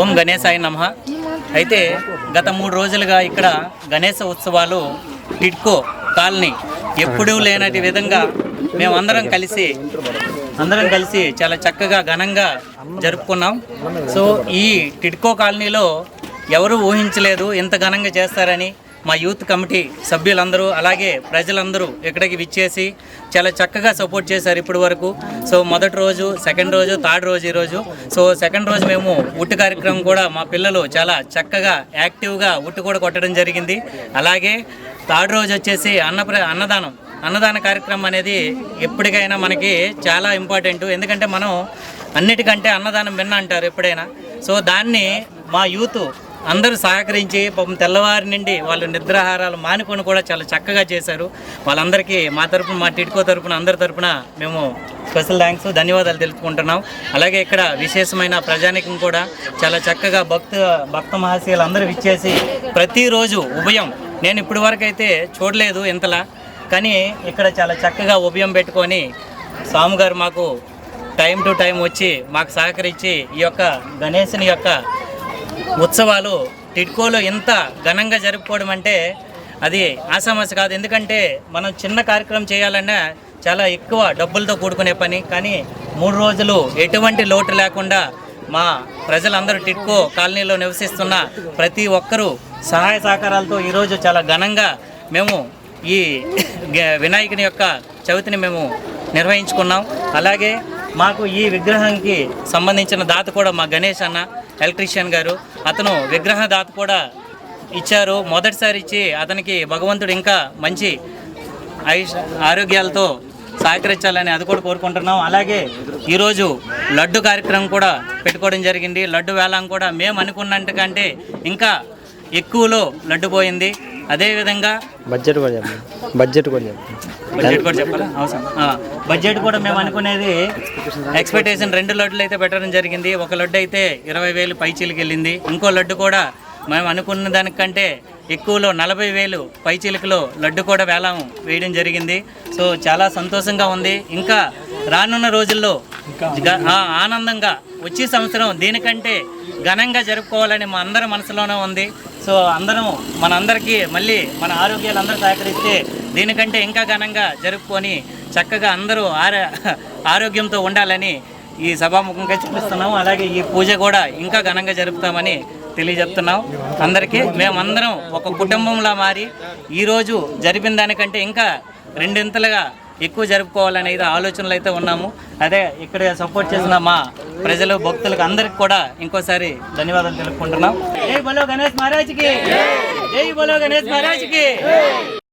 ఓం గణేశాయ నమ. అయితే గత మూడు రోజులుగా ఇక్కడ గణేశ ఉత్సవాలు టిడ్కో కాలనీ ఎప్పుడూ లేనటి విధంగా మేమందరం కలిసి అందరం కలిసి చాలా చక్కగా ఘనంగా జరుపుకున్నాం. సో ఈ టిడ్కో కాలనీలో ఎవరు ఊహించలేదు ఇంత ఘనంగా చేస్తారని మా యూత్ కమిటీ సభ్యులందరూ అలాగే ప్రజలందరూ ఇక్కడికి విచ్చేసి చాలా చక్కగా సపోర్ట్ చేశారు ఇప్పటి వరకు. సో మొదటి రోజు సెకండ్ రోజు థర్డ్ రోజు ఈరోజు సో సెకండ్ రోజు మేము ఉట్టు కార్యక్రమం కూడా మా పిల్లలు చాలా చక్కగా యాక్టివ్గా ఉట్టు కూడా కొట్టడం జరిగింది. అలాగే థర్డ్ రోజు వచ్చేసి అన్నప్ర అన్నదానం. అన్నదాన కార్యక్రమం అనేది ఎప్పటికైనా మనకి చాలా ఇంపార్టెంట్. ఎందుకంటే మనం అన్నిటికంటే అన్నదానం విన్న అంటారు ఎప్పుడైనా. సో దాన్ని మా యూత్ అందరూ సహకరించి పాపం తెల్లవారి నుండి వాళ్ళు నిద్రాహారాలు మానుకొని కూడా చాలా చక్కగా చేశారు. వాళ్ళందరికీ మా తరపున మా టిడ్కో తరపున అందరి తరపున మేము స్పెషల్ థ్యాంక్స్ ధన్యవాదాలు తెలుపుకుంటున్నాం. అలాగే ఇక్కడ విశేషమైన ప్రజానికం కూడా చాలా చక్కగా భక్త భక్త మహాశీలు అందరూ ఇచ్చేసి ప్రతిరోజు ఉభయం నేను ఇప్పటి వరకు అయితే చూడలేదు ఇంతలా కానీ ఇక్కడ చాలా చక్కగా ఉభయం పెట్టుకొని స్వామిగారు మాకు టైం టు టైం వచ్చి మాకు సహకరించి ఈ యొక్క గణేశుని యొక్క ఉత్సవాలు టిడ్కోలో ఇంత ఘనంగా జరుపుకోవడం అంటే అది ఆసామాస కాదు. ఎందుకంటే మనం చిన్న కార్యక్రమం చేయాలన్నా చాలా ఎక్కువ డబ్బులతో కూడుకునే పని. కానీ మూడు రోజులు ఎటువంటి లోటు లేకుండా మా ప్రజలందరూ టిట్కో కాలనీలో నివసిస్తున్న ప్రతి ఒక్కరూ సహాయ సహకారాలతో ఈరోజు చాలా ఘనంగా మేము ఈ గ- వినాయకుని యొక్క చవితిని మేము నిర్వహించుకున్నాం. అలాగే మాకు ఈ విగ్రహానికి సంబంధించిన దాత కూడా మా గణేష్ అన్న. ఎలక్ట్రీషియన్ గారు. అతను విగ్రహ దాత కూడా ఇచ్చారు. మొదటిసారి ఇచ్చి అతనికి భగవంతుడు ఇంకా మంచి ఆయుష్ ఆరోగ్యాలతో సహకరించాలని అది కూడా కోరుకుంటున్నాం. అలాగే ఈరోజు లడ్డు కార్యక్రమం కూడా పెట్టుకోవడం జరిగింది. లడ్డు వేలం కూడా మేము అనుకున్నట్టుకంటే ఇంకా ఎక్కువలో లడ్డు పోయింది. అదేవిధంగా బడ్జెట్ కూడా చెప్పండి. బడ్జెట్ కూడా చెప్పండి. బడ్జెట్ కూడా చెప్పాలా? అవసరం. బడ్జెట్ కూడా మేము అనుకునేది ఎక్స్పెక్టేషన్ రెండు లడ్డులు అయితే పెట్టడం జరిగింది. ఒక లడ్డు అయితే ఇరవై వేలు పైచీలకి వెళ్ళింది. ఇంకో లడ్డు కూడా మేము అనుకున్న దానికంటే ఎక్కువలో నలభై వేలు పైచీలకలో లడ్డు కూడా వేలం వేయడం జరిగింది. సో చాలా సంతోషంగా ఉంది. ఇంకా రానున్న రోజుల్లో ఆనందంగా. వచ్చే సంవత్సరం దీనికంటే ఘనంగా జరుపుకోవాలని మా అందరి మనసులోనే ఉంది. సో అందరం మనందరికీ మళ్ళీ మన ఆరోగ్యాలు అందరూ సహకరిస్తే దీనికంటే ఇంకా ఘనంగా జరుపుకొని చక్కగా అందరూ ఆరో ఆరోగ్యంతో ఉండాలని ఈ సభాముఖంగా చూపిస్తున్నాం అలాగే ఈ పూజ కూడా ఇంకా ఘనంగా జరుపుతామని తెలియజెప్తున్నాం. అందరికీ మేమందరం ఒక కుటుంబంలా మారి ఈరోజు జరిపిన దానికంటే ఇంకా రెండింతలుగా ఎక్కువ జరుపుకోవాలనేది ఆలోచనలు అయితే ఉన్నాము. అదే ఇక్కడ సపోర్ట్ చేసిన మా ప్రజలు భక్తులకు అందరికి కూడా ఇంకోసారి ధన్యవాదాలు తెలుపుకుంటున్నాం. జై బలో గణేష్ మహారాజ్కి! జై బలో గణేష్ మహారాజ్కి!